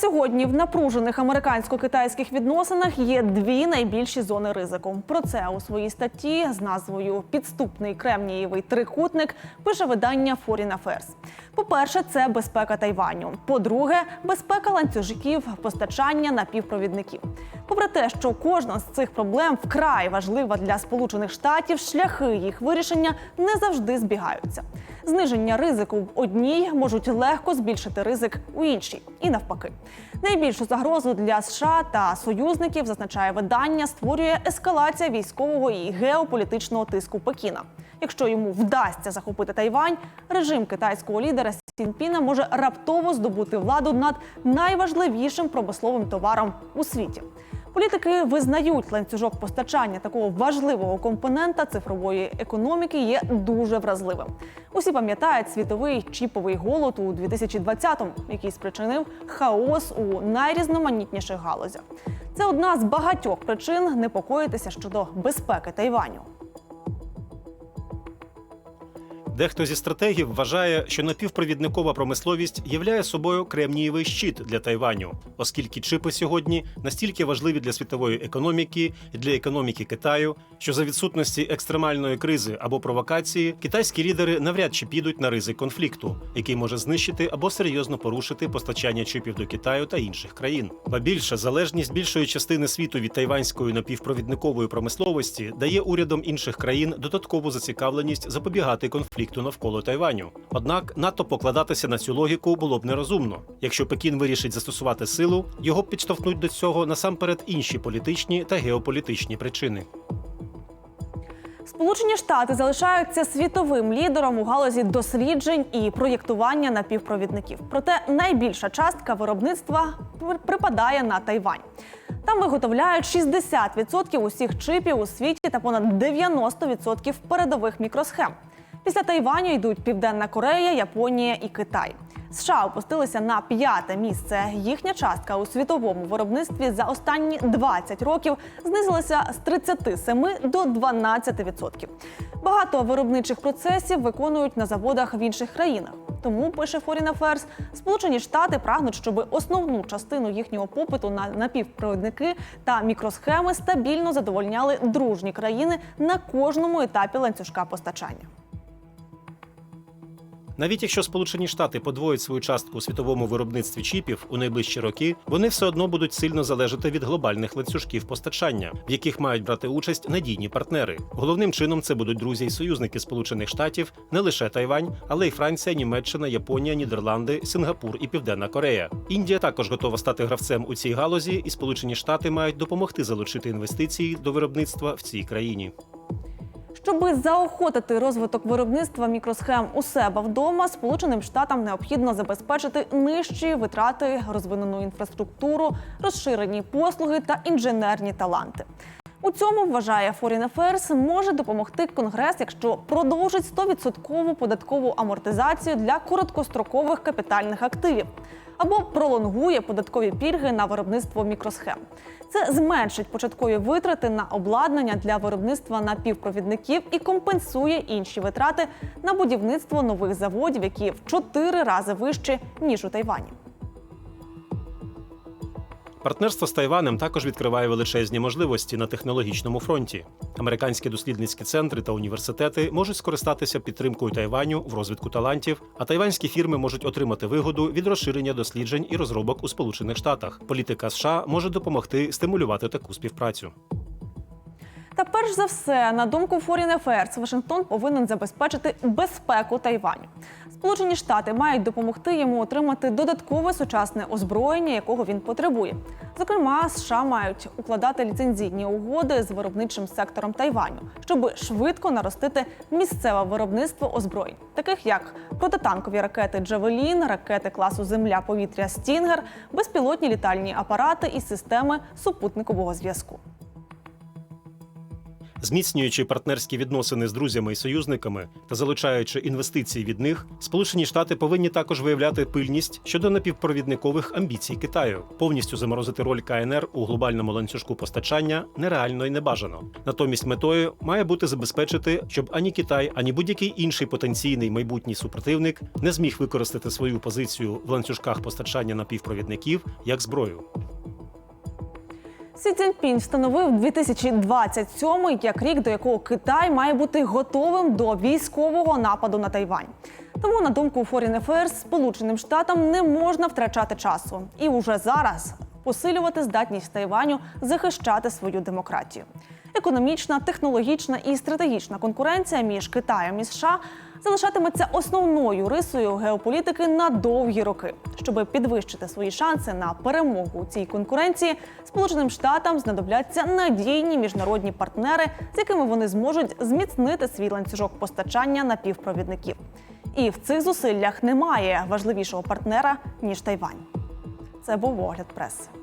сьогодні в напружених американсько-китайських відносинах є дві найбільші зони ризику. Про це у своїй статті з назвою Підступний кремнієвий трикутник пише видання Foreign Affairs. По-перше, це безпека Тайваню. По-друге, безпека ланцюжків постачання напівпровідників. Попри те, що кожна з цих проблем вкрай важлива для Сполучених Штатів, шляхи їх вирішення не завжди збігаються. Зниження ризику в одній можуть легко збільшити ризик у іншій, і навпаки. Найбільшу загрозу для США та союзників зазначає видання, створює ескалація військового і геополітичного тиску Пекіна. Якщо йому вдасться захопити Тайвань, режим китайського лідера Сі Цзіньпіна може раптово здобути владу над найважливішим промисловим товаром у світі. Політики визнають ланцюжок постачання такого важливого компонента цифрової економіки є дуже вразливим. Усі пам'ятають світовий чіповий голод у 2020-му, який спричинив хаос у найрізноманітніших галузях. Це одна з багатьох причин непокоїтися щодо безпеки Тайваню. Дехто зі стратегів вважає, що напівпровідникова промисловість являє собою кремнієвий щит для Тайваню, оскільки чипи сьогодні настільки важливі для світової економіки і для економіки Китаю, що за відсутності екстремальної кризи або провокації китайські лідери навряд чи підуть на ризик конфлікту, який може знищити або серйозно порушити постачання чипів до Китаю та інших країн. Ба більше залежність більшої частини світу від тайванської напівпровідникової промисловості дає урядам інших країн додаткову зацікавленість запобігати конфлікту навколо Тайваню. Однак надто покладатися на цю логіку було б нерозумно. Якщо Пекін вирішить застосувати силу, його підштовхнуть до цього насамперед інші політичні та геополітичні причини. Сполучені Штати залишаються світовим лідером у галузі досліджень і проєктування напівпровідників. Проте найбільша частка виробництва припадає на Тайвань. Там виготовляють 60% усіх чипів у світі та понад 90% передових мікросхем. Після Тайваню йдуть Південна Корея, Японія і Китай. США опустилися на п'яте місце. Їхня частка у світовому виробництві за останні 20 років знизилася з 37 до 12%. Багато виробничих процесів виконують на заводах в інших країнах. Тому пише Foreign Affairs, Сполучені Штати прагнуть, щоб основну частину їхнього попиту на напівпровідники та мікросхеми стабільно задовольняли дружні країни на кожному етапі ланцюжка постачання. Навіть якщо Сполучені Штати подвоїть свою частку у світовому виробництві чіпів у найближчі роки, вони все одно будуть сильно залежати від глобальних ланцюжків постачання, в яких мають брати участь надійні партнери. Головним чином це будуть друзі і союзники Сполучених Штатів, не лише Тайвань, але й Франція, Німеччина, Японія, Нідерланди, Сингапур і Південна Корея. Індія також готова стати гравцем у цій галузі, і Сполучені Штати мають допомогти залучити інвестиції до виробництва в цій країні. Щоби заохотити розвиток виробництва мікросхем у себе вдома, Сполученим Штатам необхідно забезпечити нижчі витрати, розвинену інфраструктуру, розширені послуги та інженерні таланти. У цьому вважає Foreign Affairs, може допомогти Конгрес, якщо продовжить 100% податкову амортизацію для короткострокових капітальних активів або пролонгує податкові пільги на виробництво мікросхем. Це зменшить початкові витрати на обладнання для виробництва напівпровідників і компенсує інші витрати на будівництво нових заводів, які в чотири рази вищі ніж у Тайвані. Партнерство з Тайванем також відкриває величезні можливості на технологічному фронті. Американські дослідницькі центри та університети можуть скористатися підтримкою Тайваню в розвитку талантів, а тайванські фірми можуть отримати вигоду від розширення досліджень і розробок у Сполучених Штатах. Політика США може допомогти стимулювати таку співпрацю. Та перш за все, на думку Foreign Affairs, Вашингтон повинен забезпечити безпеку Тайваню. Сполучені Штати мають допомогти йому отримати додаткове сучасне озброєння, якого він потребує. Зокрема, США мають укладати ліцензійні угоди з виробничим сектором Тайваню, щоб швидко наростити місцеве виробництво озброєнь, таких як протитанкові ракети Джавелін, ракети класу Земля-повітря Стінгер, безпілотні літальні апарати і системи супутникового зв'язку. Зміцнюючи партнерські відносини з друзями і союзниками та залучаючи інвестиції від них, Сполучені Штати повинні також виявляти пильність щодо напівпровідникових амбіцій Китаю. Повністю заморозити роль КНР у глобальному ланцюжку постачання нереально і небажано. Натомість метою має бути забезпечити, щоб ані Китай, ані будь-який інший потенційний майбутній супротивник не зміг використати свою позицію в ланцюжках постачання напівпровідників як зброю. Сі Цзіньпінь встановив 2027 як рік, до якого Китай має бути готовим до військового нападу на Тайвань. Тому, на думку Foreign Affairs, Сполученим Штатам не можна втрачати часу і уже зараз посилювати здатність Тайваню захищати свою демократію. Економічна, технологічна і стратегічна конкуренція між Китаєм і США залишатиметься основною рисою геополітики на довгі роки. Щоб підвищити свої шанси на перемогу у цій конкуренції, Сполученим Штатам знадобляться надійні міжнародні партнери, з якими вони зможуть зміцнити свій ланцюжок постачання напівпровідників. І в цих зусиллях немає важливішого партнера ніж Тайвань. Це був огляд преси.